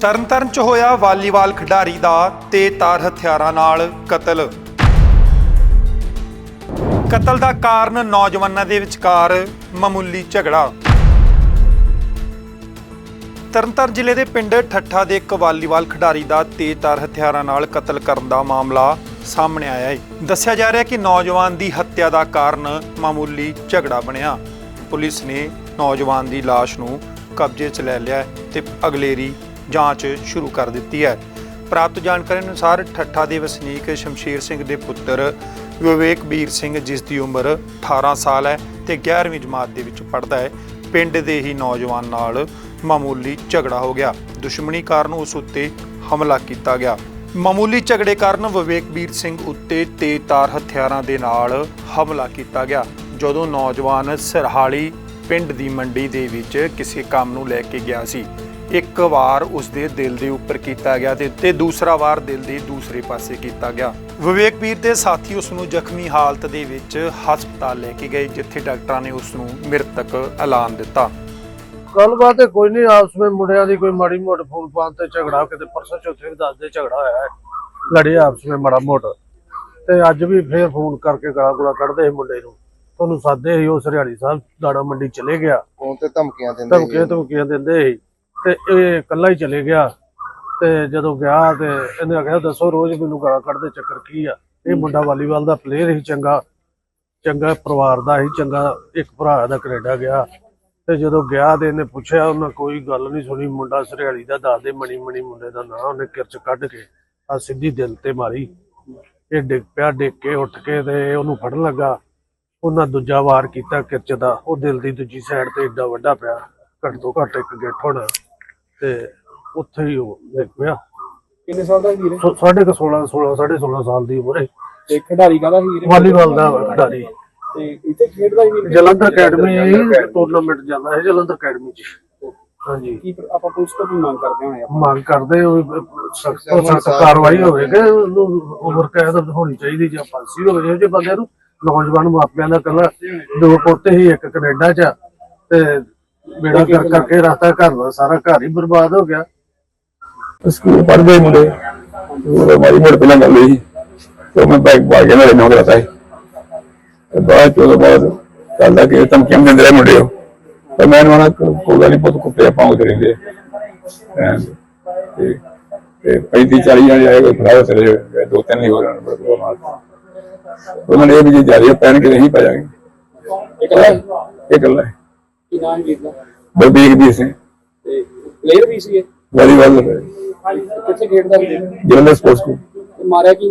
ਤਰਨਤਾਰਨ ਚ ਹੋਇਆ ਵਾਲੀਬਾਲ ਖਿਡਾਰੀ ਦਾ ਤੇਜ਼ਧਾਰ ਹਥਿਆਰਾਂ ਨਾਲ ਕਤਲ। ਕਤਲ ਦਾ ਕਾਰਨ ਨੌਜਵਾਨਾਂ ਦੇ ਵਿਚਕਾਰ ਮਾਮੂਲੀ ਝਗੜਾ। ਤਰਨਤਾਰਨ ਜ਼ਿਲ੍ਹੇ ਦੇ ਪਿੰਡ ਠੱਠਾ ਦੇ ਇੱਕ ਵਾਲੀਬਾਲ ਖਿਡਾਰੀ ਦਾ ਤੇਜ਼ਧਾਰ ਹਥਿਆਰਾਂ ਨਾਲ ਕਤਲ ਕਰਨ ਦਾ ਮਾਮਲਾ ਸਾਹਮਣੇ ਆਇਆ ਹੈ। ਦੱਸਿਆ ਜਾ ਰਿਹਾ ਹੈ ਕਿ ਨੌਜਵਾਨ ਦੀ ਹੱਤਿਆ ਦਾ ਕਾਰਨ ਮਾਮੂਲੀ ਝਗੜਾ ਬਣਿਆ। ਪੁਲਿਸ ਨੇ ਨੌਜਵਾਨ ਦੀ ਲਾਸ਼ ਨੂੰ ਕਬਜ਼ੇ 'ਚ ਲੈ ਲਿਆ ਹੈ ਤੇ ਅਗਲੇਰੀ ਜਾਂਚ ਸ਼ੁਰੂ ਕਰ ਦਿੱਤੀ ਹੈ। ਪ੍ਰਾਪਤ ਜਾਣਕਾਰੀ ਅਨੁਸਾਰ ਠੱਠਾ ਦੇ ਵਸਨੀਕ ਸ਼ਮਸ਼ੀਰ ਸਿੰਘ ਦੇ ਪੁੱਤਰ ਵਿਵੇਕ ਵੀਰ ਸਿੰਘ, ਜਿਸ ਦੀ ਉਮਰ 18 ਸਾਲ ਹੈ ਤੇ 11ਵੀਂ ਜਮਾਤ ਦੇ ਵਿੱਚ ਪੜ੍ਹਦਾ ਹੈ, ਪਿੰਡ ਦੇ ਹੀ ਨੌਜਵਾਨ ਨਾਲ ਮਾਮੂਲੀ ਝਗੜਾ ਹੋ ਗਿਆ। ਦੁਸ਼ਮਣੀ ਕਾਰਨ ਉਸ ਉੱਤੇ ਹਮਲਾ ਕੀਤਾ ਗਿਆ। ਮਾਮੂਲੀ ਝਗੜੇ ਕਾਰਨ ਵਿਵੇਕਬੀਰ ਸਿੰਘ ਉੱਤੇ ਤੇਜ਼ਧਾਰ ਹਥਿਆਰਾਂ ਦੇ ਨਾਲ ਹਮਲਾ ਕੀਤਾ ਗਿਆ। ਜਦੋਂ ਨੌਜਵਾਨ ਸਰਹਾਲੀ ਪਿੰਡ ਦੀ ਮੰਡੀ ਦੇ ਵਿੱਚ ਕਿਸੇ ਕੰਮ ਨੂੰ ਲੈ ਕੇ ਗਿਆ ਸੀ ਇੱਕ ਵਾਰ ਉਸ ਦੇ ਦਿਲ ਦੇ ਉੱਪਰ ਕੀਤਾ ਗਿਆ ਤੇ ਤੇ ਦੂਸਰਾ ਵਾਰ ਦਿਲ ਦੇ ਦੂਸਰੇ ਪਾਸੇ ਕੀਤਾ ਗਿਆ। ਵਿਵੇਕ ਵੀਰ ਦੇ ਸਾਥੀ ਉਸ ਨੂੰ ਜ਼ਖਮੀ ਹਾਲਤ ਦੇ ਵਿੱਚ ਹਸਪਤਾਲ ਲੈ ਕੇ ਗਏ ਜਿੱਥੇ ਡਾਕਟਰਾਂ ਨੇ ਉਸ ਨੂੰ ਮ੍ਰਿਤਕ ਐਲਾਨ ਦਿੱਤਾ। ਗੱਲਬਾਤ ਤੇ ਕੋਈ ਨਹੀਂ ਆਪਸ ਵਿੱਚ ਮੁੰਡਿਆਂ ਦੀ ਕੋਈ ਮਾੜੀ ਮੋਟ ਫੋਨ ਪਾਨ ਤੇ ਝਗੜਾ ਕਿਤੇ ਪਰਸੋਂ ਚੌਥੇ ਵੀ ਦੱਸਦੇ ਝਗੜਾ ਹੋਇਆ ਹੈ। ਲੜੇ ਆਪਸ ਵਿੱਚ ਮਾੜਾ ਮੋਟ। ਤੇ ਅੱਜ ਵੀ ਫੇਰ ਫੋਨ ਕਰਕੇ ਗਾਲਾਂ ਗੁਲਾ ਕੱਢਦੇ ਸੀ ਮੁੰਡੇ ਨੂੰ। ਤੁਹਾਨੂੰ ਸਾਦੇ ਸੀ ਉਹ ਸਰਿਆੜੀ ਸਾਹਿਬ ਦਾਣਾ ਮੰਡੀ ਚਲੇ ਗਿਆ। ਫੋਨ ਤੇ ਧਮਕੀਆਂ ਦਿੰਦੇ ਧਮਕੀਆਂ ਧਮਕੀਆਂ ਦਿੰਦੇ ਸੀ। ਤੇ ਇਹ ਇਕੱਲਾ ਹੀ ਚਲੇ ਗਿਆ ਤੇ ਜਦੋਂ ਗਿਆ ਤੇ ਇਹਨੇ ਆਖਿਆ ਦੱਸੋ ਰੋਜ਼ ਮੈਨੂੰ ਗਾਲਾਂ ਕੱਢਦੇ ਚੱਕਰ ਕੀ ਆ? ਇਹ ਮੁੰਡਾ ਵਾਲੀਬਾਲ ਦਾ ਪਲੇਅਰ ਸੀ ਚੰਗਾ ਚੰਗਾ ਪਰਿਵਾਰ ਦਾ ਸੀ ਚੰਗਾ ਇੱਕ ਭਰਾ ਦਾ ਕੈਨੇਡਾ ਗਿਆ। ਤੇ ਜਦੋਂ ਗਿਆ ਤੇ ਇਹਨੇ ਪੁੱਛਿਆ ਉਹਨਾਂ ਕੋਈ ਗੱਲ ਨਹੀਂ ਸੁਣੀ ਮੁੰਡਾ ਸਰਿਆਲੀ ਦਾ ਦੱਸਦੇ ਮਣੀ ਮਣੀ ਮੁੰਡੇ ਦਾ ਨਾਂ ਉਹਨੇ ਕਿਰਚ ਕੱਢ ਕੇ ਆ ਸਿੱਧੀ ਦਿਲ ਤੇ ਮਾਰੀ। ਇਹ ਡਿੱਗ ਪਿਆ ਡਿੱਗ ਕੇ ਉੱਠ ਕੇ ਤੇ ਉਹਨੂੰ ਫੜਨ ਲੱਗਾ। ਉਹਨਾਂ ਦੂਜਾ ਵਾਰ ਕੀਤਾ ਕਿਰਚ ਦਾ ਉਹ ਦਿਲ ਦੀ ਦੂਜੀ ਸਾਈਡ ਤੇ ਏਡਾ ਵੱਡਾ ਪਿਆ ਘੱਟ ਤੋਂ ਘੱਟ ਇੱਕ ਗਿੱਠ ਹੋਣਾ। ਤੇ ਉੱਥੇ ਹੀ ਉਹ ਪਿਆ। ਕਿੰਨੇ ਸਾਲ ਦਾ ਵੀਰ ਸੋ- ਸਾਢੇ ਕੁ 16 16 ਸਾਢੇ 16 ਸਾਲ ਦੀ ਉਮਰ ਹੈ। ਤੇ ਖਿਡਾਰੀ ਕਾਹਦਾ ਵੀਰ ਵਾਲੀਬਾਲ ਦਾ ਖਿਡਾਰੀ। ਤੇ ਇੱਥੇ ਖੇਡਦਾ ਹੀ ਵੀਰ ਜਲੰਧਰ ਅਕੈਡਮੀ ਟੂਰਨਾਮੈਂਟ ਜਾਂਦਾ ਹੈ ਜਲੰਧਰ ਅਕੈਡਮੀ ਚ। ਹਾਂਜੀ। ਕੀ ਆਪਾਂ ਪੁਲਿਸ ਤੋਂ ਵੀ ਮੰਗ ਕਰਦੇ ਹੋਣੇ ਆਪਾਂ? ਮੰਗ ਕਰਦੇ ਹੋ ਸਖਤ ਤੋਂ ਸਖਤ ਕਾਰਵਾਈ ਹੋਵੇ ਕਿ ਉਹਨੂੰ ਉਮਰ ਕੈਦ ਹੋਣੀ ਚਾਹੀਦੀ ਜਾਂ ਫਾਂਸੀ ਹੋਵੇ ਜੇ ਬੰਦੇ ਨੂੰ ਨੌਜਵਾਨ ਮਾਪਿਆਂ ਦਾ ਕੱਲਾ ਦੋ ਪੋਤੇ ਹੀ ਇੱਕ ਕੈਨੇਡਾ ਚ ਤੇ ਬੇੜਾ ਕਰ ਕਰਕੇ ਰਸਤਾ ਘਰ ਦਾ ਸਾਰਾ ਘਰ ਹੀ ਬਰਬਾਦ ਹੋ ਗਿਆ। ਸਕੂਲ ਪੜ੍ਹਦੇ ਮੁੰਡੇ। ਉਹ ਮਾਰੀ ਮੋੜ ਪਹਿਲਾਂ ਗੱਲ ਹੋਈ ਤੇ ਮੈਂ ਬੈਗ ਪਾ ਕੇ ਮੇਰੇ ਨਾਲ ਕਰਤਾ ਹੈ ਤੇ ਬਾਅਦ ਚੋਂ ਬਾਅਦ ਕੱਲ ਦਾ ਕਿ ਧਮਕੀਆਂ ਦਿੰਦੇ ਰਹੇ ਮੁੰਡੇ ਉਹ। ਪਰ ਮੈਂ ਉਹਨਾਂ ਕੋਈ ਗੱਲ ਨਹੀਂ ਪੁੱਤ ਕੁੱਤੇ ਪਾਉਂਦੇ ਰਹਿੰਦੇ ਐਂ ਤੇ ਤੇ 35 40 ਜਣੇ ਆਏ ਕੋਈ ਭਰਾ ਚਲੇ ਗਏ ਦੋ ਤਿੰਨ ਹੀ ਹੋ ਜਾਣ ਬੜੇ ਨਾਲ। ਉਹਨਾਂ ਨੇ ਇਹ ਵੀ ਜਾਰੀ ਪੈਣ ਕਿ ਨਹੀਂ ਪੈ ਜਾਗੇ ਇੱਕ ਹੈ? ਇਹ ਗੱਲ ਹੈ। ਕੀ ਨਾਮ ਵੀਰ ਦਾ ਬਲਬੀਰ ਦੀ ਸਿੰਘ। ਤੇ ਪਲੇਅਰ ਵੀ ਸੀ ਇਹ ਵਾਲੀਬਾਲ ਕਿੱਥੇ ਖੇਡਦਾ ਵੀਰ ਜਲੰਧਰ ਸਪੋਰਟਸ ਸਕੂਲ ਤੇ ਮਾਰਿਆ ਕੀ?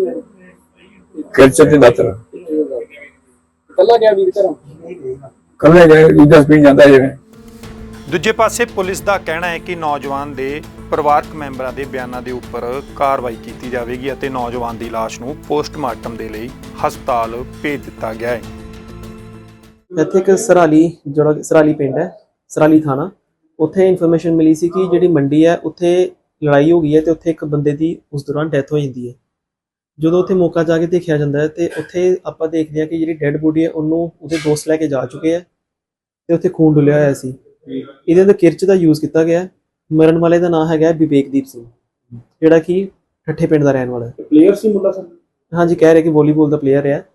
ਕਲਚਰ ਦੇ ਦਾਤਰ। ਕੱਲਾ ਗਿਆ ਵੀਰ ਘਰੋਂ? ਕੱਲੇ ਗਏ ਦੂਜਾ ਸਪੀਨ ਜਾਂਦਾ ਜਿਵੇਂ। ਦੂਜੇ ਪਾਸੇ ਪੁਲਿਸ ਦਾ ਕਹਿਣਾ ਹੈ ਕਿ ਨੌਜਵਾਨ ਦੇ ਪਰਿਵਾਰਕ ਮੈਂਬਰਾਂ ਦੇ ਬਿਆਨਾਂ ਦੇ ਉੱਪਰ ਕਾਰਵਾਈ ਕੀਤੀ ਜਾਵੇਗੀ ਅਤੇ ਨੌਜਵਾਨ ਦੀ ਲਾਸ਼ ਨੂੰ ਪੋਸਟਮਾਰਟਮ ਦੇ ਲਈ ਹਸਪਤਾਲ ਭੇਜ ਦਿੱਤਾ ਗਿਆ ਹੈ। ਇੱਥੇ ਇੱਕ ਸਰਾਲੀ ਜਿਹੜਾ ਸਰਾਲੀ ਪਿੰਡ ਹੈ ਸਰਾਲੀ ਥਾਣਾ। ਉੱਥੇ ਇਨਫੋਰਮੇਸ਼ਨ ਮਿਲੀ ਸੀ ਕਿ ਜਿਹੜੀ ਮੰਡੀ ਹੈ ਉੱਥੇ ਲੜਾਈ ਹੋ ਗਈ ਹੈ ਤੇ ਉੱਥੇ ਇੱਕ ਬੰਦੇ ਦੀ ਉਸ ਦੌਰਾਨ ਡੈਥ ਹੋ ਜਾਂਦੀ ਹੈ। ਜਦੋਂ ਉੱਥੇ ਮੌਕਾ ਜਾ ਕੇ ਦੇਖਿਆ ਜਾਂਦਾ ਹੈ ਤੇ ਉੱਥੇ ਆਪਾਂ ਦੇਖਦੇ ਹਾਂ ਕਿ ਜਿਹੜੀ ਡੈੱਡ ਬੋਡੀ ਹੈ ਉਹਨੂੰ ਉਹਦੇ ਦੋਸਤ ਲੈ ਕੇ ਜਾ ਚੁੱਕੇ ਹੈ ਤੇ ਉੱਥੇ ਖੂਨ ਡੁੱਲਿਆ ਹੋਇਆ ਸੀ। ਇਹਦੇ ਅੰਦਰ ਕਿਰਚ ਦਾ ਯੂਜ਼ ਕੀਤਾ ਗਿਆ ਹੈ। ਮਰਨ ਵਾਲੇ ਦਾ ਨਾਮ ਹੈਗਾ ਵਿਵੇਕਦੀਪ ਸਿੰਘ ਜਿਹੜਾ ਕਿ ਠੱਠੇ ਪਿੰਡ ਦਾ ਰਹਿਣ ਵਾਲਾ ਹੈ। ਪਲੇਅਰ ਸੀ ਮੁੰਡਾ ਸਰ? ਹਾਂਜੀ ਕਹਿ ਰਹੇ ਕਿ ਵਾਲੀਬਾਲ ਦਾ ਪਲੇਅਰ ਹੈ।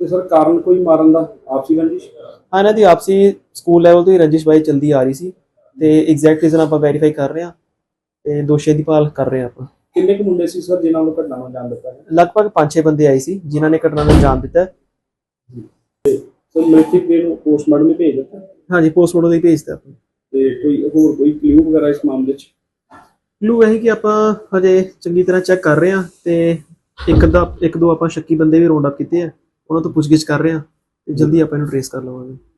ਤੇ ਸਰ ਕਾਰਨ ਕੋਈ ਮਾਰਨ ਦਾ ਆਪਸੀ ਰੰਜਿਸ਼ ਹਾਂ ਇਹਨਾਂ ਦੀ ਆਪਸੀ ਸਕੂਲ ਲੈਵਲ ਤੋਂ ਹੀ ਰੰਜਿਸ਼ ਬਾਈ ਚਲਦੀ ਆ ਰਹੀ ਸੀ ਤੇ ਐਗਜ਼ੈਕਟ ਰੀਜ਼ਨ ਆਪਾਂ ਵੈਰੀਫਾਈ ਕਰ ਰਹੇ ਹਾਂ ਤੇ ਦੋਸ਼ੀਆਂ ਦੀ ਭਾਲ ਕਰ ਰਹੇ ਹਾਂ ਆਪਾਂ। ਕਿੰਨੇ ਕੁ ਮੁੰਡੇ ਸੀ ਸਰ ਜਿਨ੍ਹਾਂ ਨੂੰ ਘਟਨਾ ਨੂੰ ਅੰਜਾਮ ਦਿੱਤਾ ਹੈ ਲਗਭਗ 5-6 ਬੰਦੇ ਆਏ ਸੀ ਜਿਨ੍ਹਾਂ ਨੇ ਘਟਨਾ ਨੂੰ ਅੰਜਾਮ ਦਿੱਤਾ। ਸਰ ਮ੍ਰਿਤਕ ਦੇ ਨੂੰ ਪੋਸਟਮਾਰਟਮ ਭੇਜ ਦਿੱਤਾ? ਹਾਂਜੀ ਪੋਸਟਮਾਰਟਮ ਲਈ ਭੇਜਤਾ ਆਪਾਂ। ਤੇ ਕੋਈ ਹੋਰ ਕੋਈ ਕਲੂ ਵਗੈਰਾ ਇਸ ਮਾਮਲੇ 'ਚ? ਲੂ ਇਹ ਕਿ ਆਪਾਂ ਹਜੇ ਚੰਗੀ ਤਰ੍ਹਾਂ ਚੈੱਕ ਕਰ ਰਹੇ ਹਾਂ ਤੇ ਇੱਕ ਦਾ ਇੱਕ ਦੋ ਆਪਾਂ ਸ਼ੱਕੀ ਬੰਦੇ ਵੀ ਰੌਂਡ ਅਪ ਕੀਤੇ ਆ। ਉਹਨਾਂ ਤੋਂ ਪੁੱਛਗਿੱਛ ਕਰ ਰਹੇ ਹਾਂ ਤੇ ਜਲਦੀ ਆਪਾਂ ਇਹਨੂੰ ਟ੍ਰੇਸ ਕਰ ਲਵਾਂਗੇ।